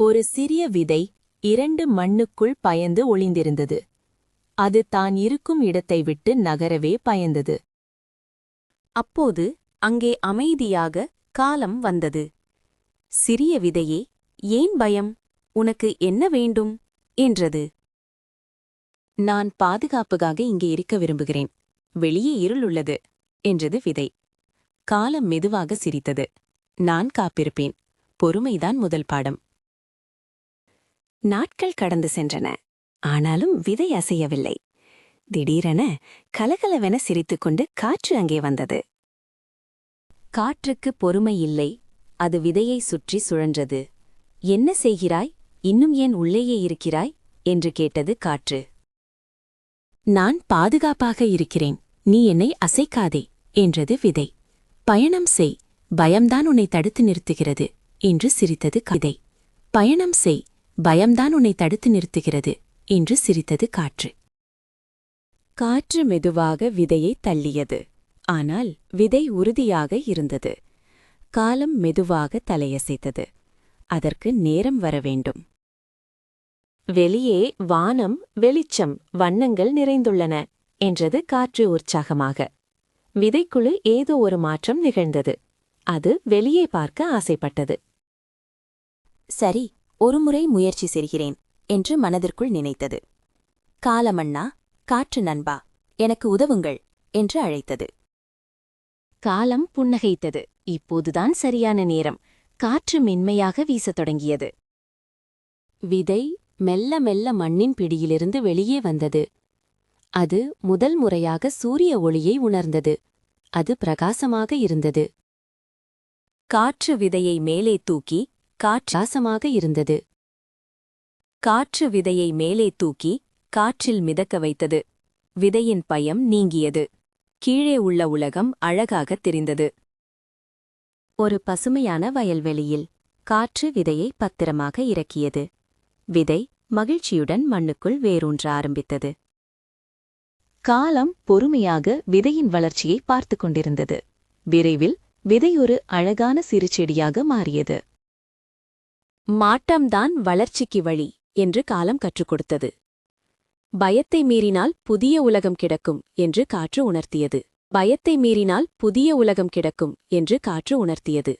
ஒரு சிறிய விதை இரண்டு மண்ணுக்குள் பயந்து ஒளிந்திருந்தது. அது தான் இருக்கும் இடத்தை விட்டு நகரவே பயந்தது. அப்போது அங்கே அமைதியாக காலம் வந்தது. சிறிய விதையே ஏன் பயம்? உனக்கு என்ன வேண்டும்? என்றது. நான் பாதுகாப்புக்காக இங்கே இருக்க விரும்புகிறேன். வெளியே இருள் உள்ளது என்றது விதை. காலம் மெதுவாக சிரித்தது. நான் காப்பிருப்பேன் பொறுமைதான் முதல் பாடம். நாட்கள் கடந்து சென்றன. ஆனாலும் விதை அசையவில்லை. திடீரென கலகலவென சிரித்துக்கொண்டு காற்று அங்கே வந்தது. காற்றுக்கு பொறுமை இல்லை. அது விதையை சுற்றி சுழன்றது. என்ன செய்கிறாய்? இன்னும் ஏன் உள்ளேயே இருக்கிறாய்? என்று கேட்டது காற்று. நான் பாதுகாப்பாக இருக்கிறேன். நீ என்னை அசைக்காதே என்றது விதை. பயணம் செய். பயம்தான் உன்னை தடுத்து நிறுத்துகிறது என்று சிரித்தது கதை பயணம் செய். பயம்தான் உன்னை தடுத்து நிறுத்துகிறது என்று சிரித்தது காற்று. காற்று மெதுவாக விதையை தள்ளியது. ஆனால் விதை உறுதியாக இருந்தது. காலம் மெதுவாக தலையசைத்தது. அதற்கு நேரம் வர வேண்டும். வெளியே வானம் வெளிச்சம் வண்ணங்கள் நிறைந்துள்ளன என்றது காற்று உற்சாகமாக. விதைக்குழு ஏதோ ஒரு மாற்றம் நிகழ்ந்தது. அது வெளியே பார்க்க ஆசைப்பட்டது. சரி ஒருமுறை முயற்சி செய்கிறேன் என்று மனதிற்குள் நினைத்தது. காலமண்ணா காற்று நண்பா எனக்கு உதவுங்கள் என்று அழைத்தது. காலம் புன்னகைத்தது. இப்போதுதான் சரியான நேரம். காற்று மென்மையாக வீசத் தொடங்கியது. விதை மெல்ல மெல்ல மண்ணின் பிடியிலிருந்து வெளியே வந்தது. அது முதல் முறையாக சூரிய ஒளியை உணர்ந்தது. அது பிரகாசமாக இருந்தது. காற்று விதையை மேலே தூக்கி காற்றாசமாக இருந்தது. காற்று விதையை மேலே தூக்கி காற்றில் மிதக்க வைத்தது. விதையின் பயம் நீங்கியது. கீழே உள்ள உலகம் அழகாகத் தெரிந்தது. ஒரு பசுமையான வயல்வெளியில் காற்று விதையை பத்திரமாக இறக்கியது. விதை மகிழ்ச்சியுடன் மண்ணுக்குள் வேரூன்ற ஆரம்பித்தது. காலம் பொறுமையாக விதையின் வளர்ச்சியை பார்த்து கொண்டிருந்தது. விரைவில் விதை ஒரு அழகான சிறுச்செடியாக மாறியது. மாட்டம்தான் வளர்ச்சிக்கு வழி என்று காலம் கற்றுக் கொடுத்தது. பயத்தை மீறினால் புதிய உலகம் கிடக்கும் என்று காற்று உணர்த்தியது. பயத்தை மீறினால் புதிய உலகம் கிடக்கும் என்று காற்று உணர்த்தியது.